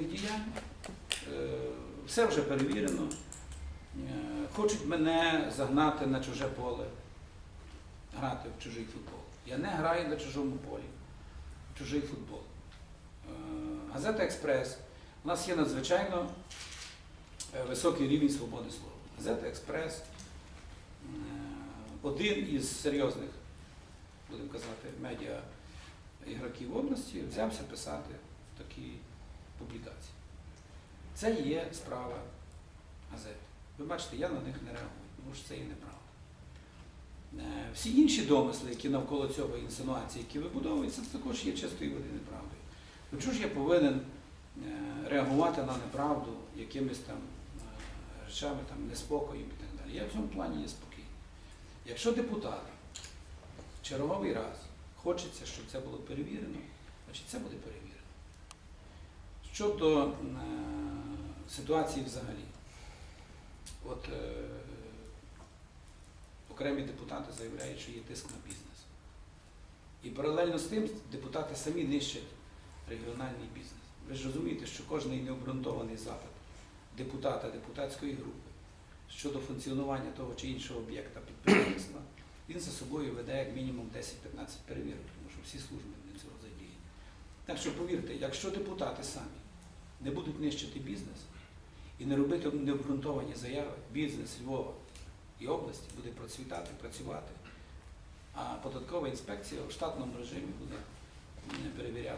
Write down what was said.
діянь. Е, Все вже перевірено. Е, Хочуть мене загнати на чуже поле, грати в чужий футбол. Я не граю на чужому полі, в чужий футбол. Е, Газета Експрес. У нас є надзвичайно високий рівень свободи слова. Газета Експрес один із серйозних, будемо казати, медіа ігроків області взявся писати такі. Це є справа газети. Ви бачите, я на них не реагую, тому що це є неправда. Е, Всі інші домисли, які навколо цього інсинуації, які вибудовуються, це також є чистої води неправдою. Ну чого ж я повинен е, реагувати на неправду якимись там е, речами, там, неспокоєм і так далі. Я в цьому плані є спокійний. Якщо депутати в черговий раз хочеться, щоб це було перевірено, значить це буде перевірено. Щодо ситуації взагалі, от е, окремі депутати заявляють, що є тиск на бізнес. І паралельно з тим депутати самі нищать регіональний бізнес. Ви ж розумієте, що кожний необґрунтований запит депутата, депутатської групи щодо функціонування того чи іншого об'єкта підприємства, він за собою веде як мінімум 10-15 перевірок, тому що всі служби для цього задіяні. Так що повірте, якщо депутати самі не будуть нищити бізнес і не робити необґрунтовані заяви, бізнес Львова і області буде процвітати, працювати, а податкова інспекція в штатному режимі буде перевіряти